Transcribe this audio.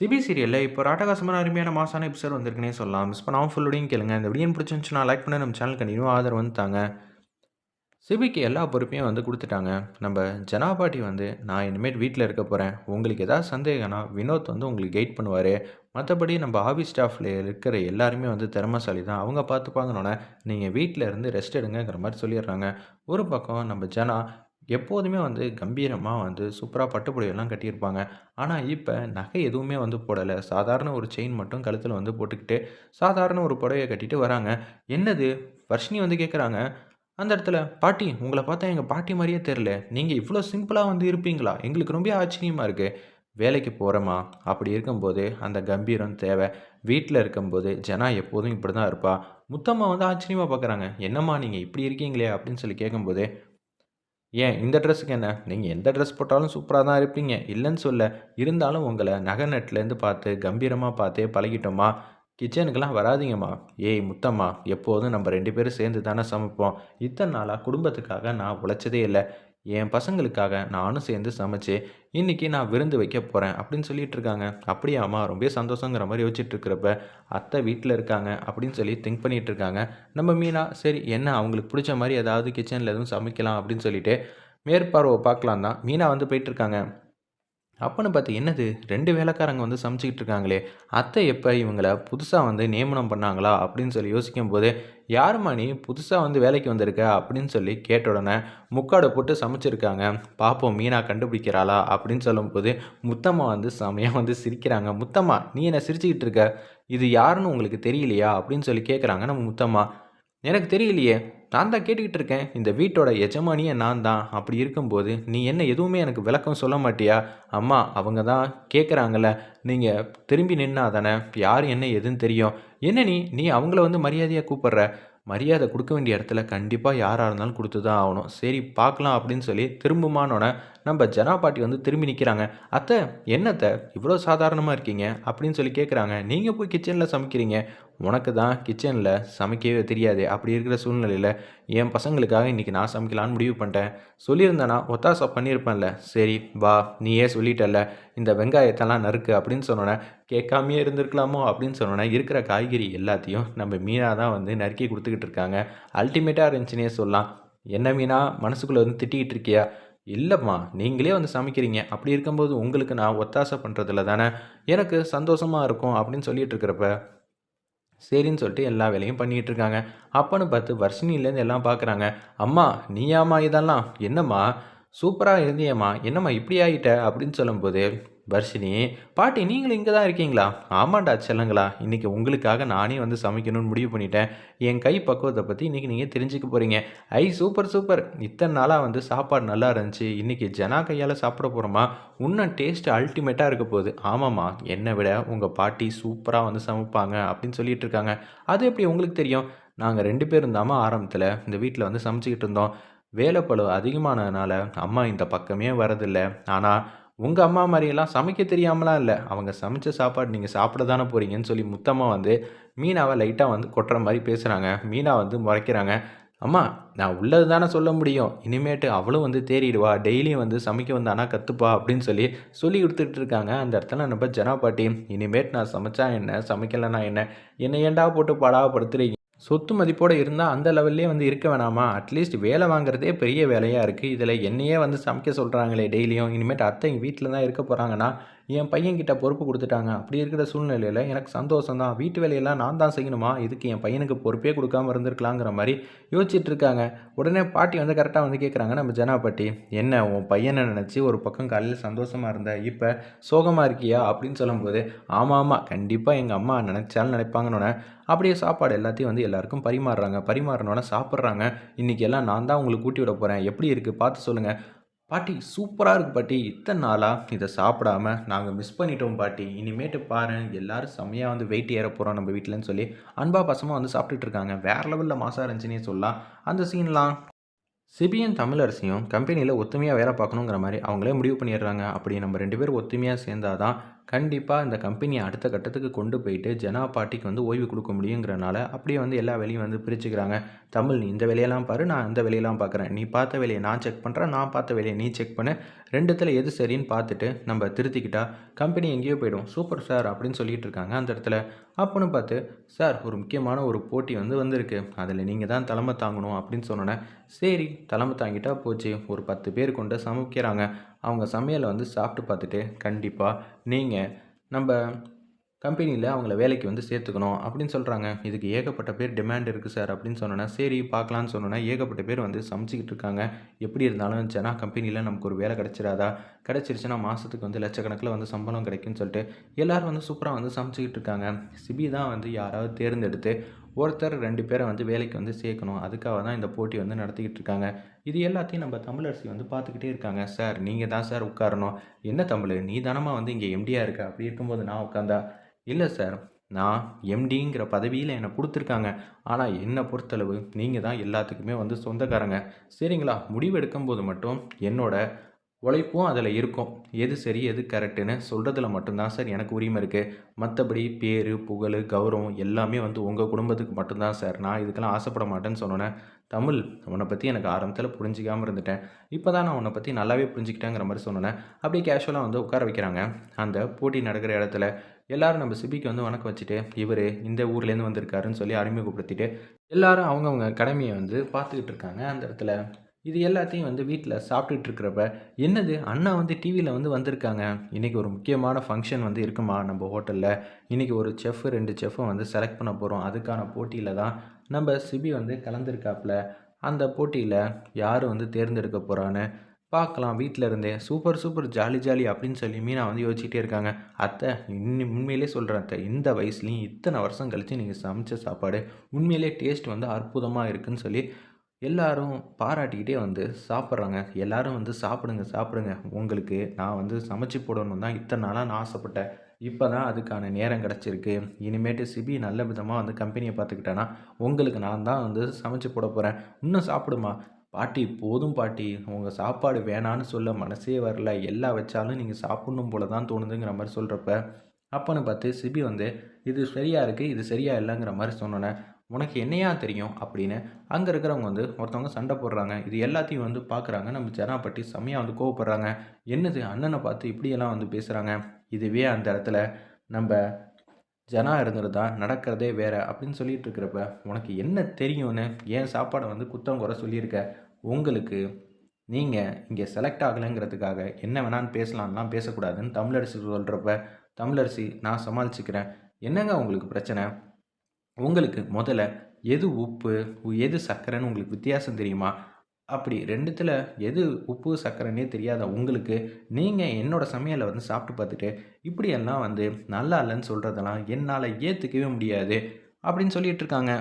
CP சீரியலில் இப்போ ஒரு அருமையான மாசான எபிசோட் வந்திருக்குனே சொல்லலாம். மிஸ் பண்ணாமல் ஃபுல்லோடையும் கேளுங்க. இந்த வீடியோ பிடிச்சிருந்துச்சுன்னா லைக் பண்ண நம்ம சேனல் கண்டினியூ ஆதரவு வந்துட்டாங்க. சிபிக்கு எல்லா பொறுப்பையும் வந்து கொடுத்துட்டாங்க. நம்ம ஜனாபாட்டி வந்து நான் இனிமேல் வீட்டில் இருக்க போகிறேன் உங்களுக்கு எதாவது சந்தேகம்னா வினோத் வந்து உங்களுக்கு கைட் பண்ணுவார். மற்றபடி நம்ம ஆஃபீஸ் ஸ்டாஃபில் இருக்கிற எல்லாருமே வந்து திறமசாலி தான் அவங்க பார்த்துப்பாங்கன்னொன்னே நீங்கள் வீட்டில் இருந்து ரெஸ்ட் எடுங்கிற மாதிரி சொல்லிடுறாங்க. ஒரு பக்கம் நம்ம ஜனா எப்போதுமே வந்து கம்பீரமாக வந்து சூப்பராக பட்டுப்புடையெல்லாம் கட்டியிருப்பாங்க. ஆனால் இப்போ நகை எதுவுமே வந்து போடலை. சாதாரண ஒரு செயின் மட்டும் கழுத்தில் வந்து போட்டுக்கிட்டு சாதாரண ஒரு புடவையை கட்டிட்டு வராங்க. என்னது? வர்ஷினி வந்து கேட்குறாங்க அந்த இடத்துல பாட்டி உங்களை பார்த்தா எங்கள் பாட்டி மாதிரியே தெரில நீங்கள் இவ்வளோ சிம்பிளாக வந்து இருப்பீங்களா? எங்களுக்கு ரொம்ப ஆச்சரியமாக இருக்குது வேலைக்கு போகிறோமா அப்படி இருக்கும்போது அந்த கம்பீரம் தேவை. வீட்டில் இருக்கும்போது ஜனா எப்போதும் இப்படி தான் இருப்பா. முத்தம்மா வந்து ஆச்சரியமாக பார்க்குறாங்க என்னம்மா நீங்கள் இப்படி இருக்கீங்களே? அப்படின்னு சொல்லி கேட்கும்போது ஏன் இந்த ட்ரெஸ்ஸுக்கு என்ன? நீங்கள் எந்த ட்ரெஸ் போட்டாலும் சூப்பராக தான் இருப்பீங்க. இல்லைன்னு சொல்ல இருந்தாலும் உங்களை நகை நெட்லேருந்து பார்த்து கம்பீரமாக பார்த்தே பழகிட்டோமா? கிச்சனுக்கெல்லாம் வராதீங்கம்மா. ஏய் முத்தம்மா எப்போதும் நம்ம ரெண்டு பேரும் சேர்ந்து தானே சமைப்போம். இத்தனை நாளாக குடும்பத்துக்காக நான் உழைச்சதே இல்லை. என் பசங்களுக்காக நானும் சேர்ந்து சமைச்சு இன்றைக்கி நான் விருந்து வைக்க போகிறேன் அப்படின்னு சொல்லிட்டு இருக்காங்க அப்படியாம்மா ரொம்ப சந்தோஷங்கிற மாதிரி யோசிச்சுட்டு இருக்கிறப்ப அத்தை வீட்டில் இருக்காங்க அப்படின்னு சொல்லி திங்க் பண்ணிகிட்டு இருக்காங்க நம்ம மீனா சரி என்ன அவங்களுக்கு பிடிச்ச மாதிரி ஏதாவது கிச்சனில் எதுவும் சமைக்கலாம் அப்படின்னு சொல்லிட்டு மேற்பார்வை பார்க்கலாம் தான் மீனா வந்து போயிட்டுருக்காங்க. அப்பன்னு பார்த்து என்னது? ரெண்டு வேலைக்காரங்க வந்து சமைச்சிக்கிட்டு இருக்காங்களே. அத்தை எப்போ இவங்களை புதுசாக வந்து நியமனம் பண்ணாங்களா? அப்படின்னு சொல்லி யோசிக்கும் போது யாருமா நீ புதுசாக வந்து வேலைக்கு வந்திருக்க? அப்படின்னு சொல்லி கேட்ட உடனே முக்காடை போட்டு சமைச்சிருக்காங்க. பார்ப்போம் மீனா கண்டுபிடிக்கிறாளா? அப்படின்னு சொல்லும்போது முத்தம்மா வந்து செமையாக வந்து சிரிக்கிறாங்க. முத்தம்மா நீ என்ன சிரிச்சுக்கிட்டு இருக்க? இது யாருன்னு உங்களுக்கு தெரியலையா? அப்படின்னு சொல்லி கேட்குறாங்க நம்ம முத்தம்மா. எனக்கு தெரியலையே. நான் தான் கேட்டுக்கிட்டு இருக்கேன். இந்த வீட்டோட எஜமானியே நான் தான். அப்படி இருக்கும்போது நீ என்ன எதுவுமே எனக்கு விளக்கம் சொல்ல மாட்டியா? அம்மா அவங்க தான் கேட்குறாங்கல்ல நீங்கள் திரும்பி நின்னா தானே? யார் என்ன எதுன்னு தெரியும். என்ன நீ? நீ அவங்கள வந்து மரியாதையாக கூப்பிட்ற? மரியாதை கொடுக்க வேண்டிய இடத்துல கண்டிப்பாக யாராக இருந்தாலும் கொடுத்து தான் ஆகணும். சரி பார்க்கலாம் அப்படின்னு சொல்லி திரும்புமானோட நம்ம ஜனா பாட்டி வந்து திரும்பி நிற்கிறாங்க அத்தை என்னத்தை இவ்வளோ சாதாரணமாக இருக்கீங்க? அப்படின்னு சொல்லி கேட்குறாங்க நீங்கள் போய் கிச்சனில் சமைக்கிறீங்க? உனக்கு தான் கிச்சனில் சமைக்கவே தெரியாது. அப்படி இருக்கிற சூழ்நிலையில் என் பசங்களுக்காக இன்றைக்கி நான் சமைக்கலான்னு முடிவு பண்ணிட்டேன். சொல்லியிருந்தேனா ஒத்தாசா பண்ணியிருப்பேன்ல. சரி வா. நீயே சொல்லிட்டல இந்த வெங்காயத்தெல்லாம் நறுக்கு. அப்படின்னு சொன்னோன்னே கேட்காமையே இருந்திருக்கலாமோ? அப்படின்னு சொன்னோன்னே இருக்கிற காய்கறி எல்லாத்தையும் நம்ம மீனாக தான் வந்து நறுக்கி கொடுத்துக்கிட்டு இருக்காங்க. அல்டிமேட்டாக இருந்துச்சுன்னே சொல்லலாம். என்ன மீனா? மனசுக்குள்ளே வந்து திட்டிகிட்டு இருக்கியா? இல்லைம்மா நீங்களே வந்து சமைக்கிறீங்க. அப்படி இருக்கும்போது உங்களுக்கு நான் ஒத்தாசை பண்ணுறதுல தானே? எனக்கு சந்தோஷமாக இருக்கும் அப்படின்னு சொல்லிட்டு இருக்கிறப்ப சரின்னு சொல்லிட்டு எல்லா வேலையும் பண்ணிகிட்டு இருக்காங்க. அப்பன்னு பார்த்து வர்ஷினிலேருந்து எல்லாம் பார்க்குறாங்க. அம்மா நீயாம்மா இதெல்லாம்? என்னம்மா? சூப்பராக இருந்தியம்மா. என்னம்மா இப்படி ஆகிட்ட அப்படின்னு சொல்லும்போது வர்ஷினி பாட்டி நீங்களும் இங்கே தான் இருக்கீங்களா? ஆமாண்டா செல்லங்களா இன்றைக்கி உங்களுக்காக நானே வந்து சமைக்கணும்னு முடிவு பண்ணிட்டேன். என் கை பக்குவத்தை பற்றி இன்றைக்கி நீங்கள் தெரிஞ்சுக்க போகிறீங்க ஐ சூப்பர் சூப்பர். இத்தனை நாளாக வந்து சாப்பாடு நல்லா இருந்துச்சு. இன்றைக்கி ஜனா கையால் சாப்பிட போகிறோமா இன்னும் டேஸ்ட் அல்டிமேட்டாக இருக்க போகுது. ஆமாம்மா என்னை விட உங்கள் பாட்டி சூப்பராக வந்து சமைப்பாங்க அப்படின்னு சொல்லிட்டு இருக்காங்க. அது எப்படி உங்களுக்கு தெரியும்? நாங்கள் ரெண்டு பேரும் தாமல் ஆரம்பத்தில் இந்த வீட்டில் வந்து சமைச்சிக்கிட்டு இருந்தோம். வேலைப்பளு அதிகமானதுனால அம்மா இந்த பக்கமே வரதில்லை. ஆனால் உங்கள் அம்மா மாதிரியெல்லாம் சமைக்க தெரியாமலாம் இல்லை. அவங்க சமைச்ச சாப்பாடு நீங்கள் சாப்பிட தானே போகிறீங்கன்னு சொல்லி முத்தம்மா வந்து மீனாவை லைட்டாக வந்து கொட்டுற மாதிரி பேசுகிறாங்க மீனா வந்து முறைக்கிறாங்க. அம்மா நான் உள்ளது தானே சொல்ல முடியும். இனிமேட்டு அவளும் வந்து தேறிடுவா. டெய்லியும் வந்து சமைக்க வந்தானா கற்றுப்பா அப்படின்னு சொல்லி சொல்லி கொடுத்துட்டு இருக்காங்க. அந்த இடத்துல நம்ம ஜனா பாட்டி இனிமேட்டு நான் சமைச்சா என்ன? சமைக்கலைன்னா என்ன? என்னை ஏண்டா போட்டு படாப்படுத்துறீங்க சொத்து மதிப்போடு இருந்தால் அந்த லெவல்லே வந்து இருக்க வேணாமா? அட்லீஸ்ட் வேலை வாங்குறதே பெரிய வேலையாக இருக்குது இதில் என்னையே வந்து சமைக்க சொல்கிறாங்களே டெய்லியும். இனிமேட்டு அத்தை வீட்டில் தான் இருக்க போகிறாங்கன்னா என் பையன்கிட்ட பொறுப்பு கொடுத்துட்டாங்க. அப்படி இருக்கிற சூழ்நிலையில் எனக்கு சந்தோஷம் தான் வீட்டு வேலையெல்லாம் நான் தான் செய்யணுமா? இதுக்கு என் பையனுக்கு பொறுப்பே கொடுக்காம இருந்திருக்கலாங்கிற மாதிரி யோசிச்சுட்டு இருக்காங்க. உடனே பாட்டி வந்து கரெக்டாக வந்து கேட்குறாங்க நம்ம ஜனாபட்டி என்ன உன் பையனை நினச்சி ஒரு பக்கம் காலையில் சந்தோஷமாக இருந்த? இப்போ சோகமாக இருக்கியா? அப்படின்னு சொல்லும்போது ஆமாம் ஆமாம் கண்டிப்பாக எங்கள் அம்மா நினச்சாலும் நினைப்பாங்கன்னு அப்படியே சாப்பாடு எல்லாத்தையும் வந்து எல்லாருக்கும் பரிமாறுறாங்க. பரிமாறினோடனே சாப்பிட்றாங்க. இன்றைக்கி எல்லாம் நான் தான் உங்களுக்கு கூட்டி விட போகிறேன் எப்படி இருக்குது பார்த்து சொல்லுங்கள் பாட்டி சூப்பராக இருக்குது பாட்டி. இத்தனை நாளாக இதை சாப்பிடாம நாங்கள் மிஸ் பண்ணிட்டோம் பாட்டி. இனிமேட்டு பாரு எல்லோரும் செம்மையாக வந்து வெயிட் ஏற போகிறோம் நம்ம வீட்டிலன்னு சொல்லி அன்பா பசமாக வந்து சாப்பிட்டுட்டு இருக்காங்க. வேறு லெவலில் மாசாக இருந்துச்சுன்னே சொல்லலாம். அந்த சீன்லாம் சிபியன் தமிழரசியும் கம்பெனியில் ஒத்துமையாக வேலை பார்க்கணுங்கிற மாதிரி அவங்களே முடிவு பண்ணிடுறாங்க. அப்படி நம்ம ரெண்டு பேரும் ஒத்துமையாக சேர்ந்தாதான் கண்டிப்பாக இந்த கம்பெனியை அடுத்த கட்டத்துக்கு கொண்டு போயிட்டு ஜனா பார்ட்டிக்கு வந்து ஓய்வு கொடுக்க முடியுங்கிறனால அப்படியே வந்து எல்லா வேலையும் வந்து பிரிச்சுக்கிறாங்க. தமிழ் நீ இந்த வேலையெல்லாம் பாரு நான் இந்த வேலையெல்லாம் பார்க்குறேன் நீ பார்த்த வேலையை நான் செக் பண்ணுறேன் நான் பார்த்த வேலையை நீ செக் பண்ணு. ரெண்டுத்தில் எது சரின்னு பார்த்துட்டு நம்ம திருத்திக்கிட்டா கம்பெனி எங்கேயோ போயிடும். சூப்பர் சார் அப்படின்னு சொல்லிட்டு இருக்காங்க அந்த இடத்துல. அப்போன்னு பார்த்து சார் ஒரு முக்கியமான ஒரு போட்டி வந்து வந்திருக்கு. அதில் நீங்கள் தான் தலைமை தாங்கணும் அப்படின்னு சொன்னோன்னே சரி தலைமை தாங்கிட்டா போச்சு. ஒரு பத்து பேர் கொண்டு சமைக்கிறாங்க. அவங்க சமையலை வந்து சாப்பிட்டு பார்த்துட்டு கண்டிப்பாக நீங்கள் நம்ம கம்பெனியில் அவங்கள வேலைக்கு வந்து சேர்த்துக்கணும் அப்படின்னு சொல்கிறாங்க இதுக்கு ஏகப்பட்ட பேர் டிமாண்ட் இருக்குது சார் அப்படின்னு சொன்னோன்னா சரி பார்க்கலான்னு சொன்னோன்னா ஏகப்பட்ட பேர் வந்து சமைச்சிக்கிட்டு இருக்காங்க. எப்படி இருந்தாலும் ஜனா கம்பெனியில் நமக்கு ஒரு வேலை கிடச்சிடாதா? கிடச்சிருச்சுன்னா மாதத்துக்கு வந்து லட்சக்கணக்கில் வந்து சம்பளம் கிடைக்குன்னு சொல்லிட்டு எல்லோரும் வந்து சூப்பராக வந்து சமைச்சிக்கிட்டு இருக்காங்க. சிபி தான் வந்து யாராவது தேர்ந்தெடுத்து ஒருத்தர் ரெண்டு பேரை வந்து வேலைக்கு வந்து சேர்க்கணும். அதுக்காக தான் இந்த போட்டி வந்து நடத்திக்கிட்டு இருக்காங்க. இது எல்லாத்தையும் நம்ம தமிழரசி வந்து பார்த்துக்கிட்டே இருக்காங்க. சார் நீங்கள் தான் சார் உட்காரணும். என்ன தமிழ்? நீ தானமா வந்து இங்கே எம்டியாக இருக்க. அப்படி இருக்கும்போது நான் உட்காந்தா? இல்லை சார் நான் எம்டிங்கிற பதவியில் என்னை கொடுத்துருக்காங்க. ஆனால் என்னை பொறுத்தளவு நீங்கள் தான் எல்லாத்துக்குமே வந்து சொந்தக்காரங்க. சரிங்களா? முடிவு எடுக்கும்போது மட்டும் என்னோட உழைப்பும் அதில் இருக்கும். எது சரி எது கரெக்டுன்னு சொல்கிறதுல மட்டும்தான் சார் எனக்கு உரிமை இருக்குது மற்றபடி பேர் புகழ் கௌரவம் எல்லாமே வந்து உங்கள் குடும்பத்துக்கு மட்டும்தான் சார். நான் இதுக்கெல்லாம் ஆசைப்பட மாட்டேன்னு சொன்னோன்னே தமிழ் உன்னை பற்றி எனக்கு ஆரம்பத்தில் புரிஞ்சிக்காமல் இருந்துட்டேன். இப்போ தான் நான் உன்னை பற்றி நல்லாவே புரிஞ்சுக்கிட்டேங்கிற மாதிரி சொன்னேன் அப்படியே கேஷுவலாக வந்து உட்கார வைக்கிறாங்க. அந்த போட்டி நடக்கிற இடத்துல எல்லோரும் நம்ம சிபிக்கு வந்து வணக்கம் வச்சுட்டு இவர் இந்த ஊர்லேருந்து வந்திருக்காருன்னு சொல்லி அறிமுகப்படுத்திட்டு எல்லாரும் அவங்கவுங்க கடமையை வந்து பார்த்துக்கிட்டு இருக்காங்க. அந்த இடத்துல இது எல்லாத்தையும் வந்து வீட்டில் சாப்பிட்டுட்டு இருக்கிறப்ப என்னது அண்ணா வந்து டிவியில் வந்து வந்திருக்காங்க. இன்றைக்கி ஒரு முக்கியமான ஃபங்க்ஷன் வந்து இருக்குமா நம்ம ஹோட்டலில் இன்றைக்கி ஒரு செஃப்பு ரெண்டு செஃப்பை வந்து செலக்ட் பண்ண போகிறோம் அதுக்கான போட்டியில் தான் நம்ம சிபி வந்து கலந்துருக்காப்புல. அந்த போட்டியில் யார் வந்து தேர்ந்தெடுக்க போகிறான்னு பார்க்கலாம். வீட்டில் இருந்தே சூப்பர் சூப்பர் ஜாலி ஜாலி அப்படின்னு சொல்லி மீனா வந்து யோசிச்சுட்டே இருக்காங்க. அத்தை இன்னும் உண்மையிலே சொல்கிறேன் அத்தை இந்த வயசுலேயும் இத்தனை வருஷம் கழித்து நீங்கள் சமைச்ச சாப்பாடு உண்மையிலே டேஸ்ட் வந்து அற்புதமாக இருக்குதுன்னு சொல்லி எல்லாரும் பாராட்டிக்கிட்டே வந்து சாப்பிட்றாங்க. எல்லாரும் வந்து சாப்பிடுங்க சாப்பிடுங்க. உங்களுக்கு நான் வந்து சமைச்சு போடணும் தான் இத்தனை நாளாக நான் ஆசைப்பட்டேன். இப்போ தான் அதுக்கான நேரம் கிடச்சிருக்கு. இனிமேட்டு சிபி நல்ல விதமாக வந்து கம்பெனியை பார்த்துக்கிட்டேன்னா உங்களுக்கு நான் தான் வந்து சமைச்சு போட போகிறேன் இன்னும் சாப்பிடுமா? பாட்டி போதும் பாட்டி. உங்கள் சாப்பாடு வேணான்னு சொல்ல மனசே வரல. எல்லா வச்சாலும் நீங்கள் சாப்பிட்ணும் போல தான் தோணுதுங்கிற மாதிரி சொல்கிறப்ப அப்போன்னு பார்த்து சிபி வந்து இது சரியாக இருக்குது இது சரியாக இல்லைங்கிற மாதிரி சொன்னோன்னே உனக்கு என்னையா தெரியும் அப்படின்னு அங்கே இருக்கிறவங்க வந்து ஒருத்தவங்க சண்டை போடுறாங்க. இது எல்லாத்தையும் வந்து பார்க்குறாங்க நம்ம ஜனாப்பட்டி செம்மையாக வந்து கோவப்படுறாங்க. என்னது அண்ணனை பார்த்து இப்படியெல்லாம் வந்து பேசுகிறாங்க இதுவே அந்த இடத்துல நம்ம ஜனா இருந்துருந்தா நடக்கிறதே வேறு அப்படின்னு சொல்லிட்டு இருக்கிறப்ப உனக்கு என்ன தெரியும்னு ஏன் சாப்பாடை வந்து குத்தம் குறை சொல்லியிருக்க? உங்களுக்கு நீங்கள் இங்கே செலக்ட் ஆகலைங்கிறதுக்காக என்ன வேணான்னு பேசலாம்லாம் பேசக்கூடாதுன்னு தமிழரசி சொல்கிறப்ப தமிழரசி நான் சமாளிச்சுக்கிறேன். என்னங்க உங்களுக்கு பிரச்சனை? உங்களுக்கு முதல்ல எது உப்பு எது சர்க்கரைன்னு உங்களுக்கு வித்தியாசம் தெரியுமா? அப்படி ரெண்டுத்தில் எது உப்பு சர்க்கரைன்னே தெரியாத உங்களுக்கு நீங்கள் என்னோடய சமையலை வந்து சாப்பிட்டு பார்த்துட்டு இப்படியெல்லாம் வந்து நல்லா இல்லைன்னு சொல்கிறதெல்லாம் என்னால் ஏற்றுக்கவே முடியாது அப்படின்னு சொல்லிகிட்ருக்காங்க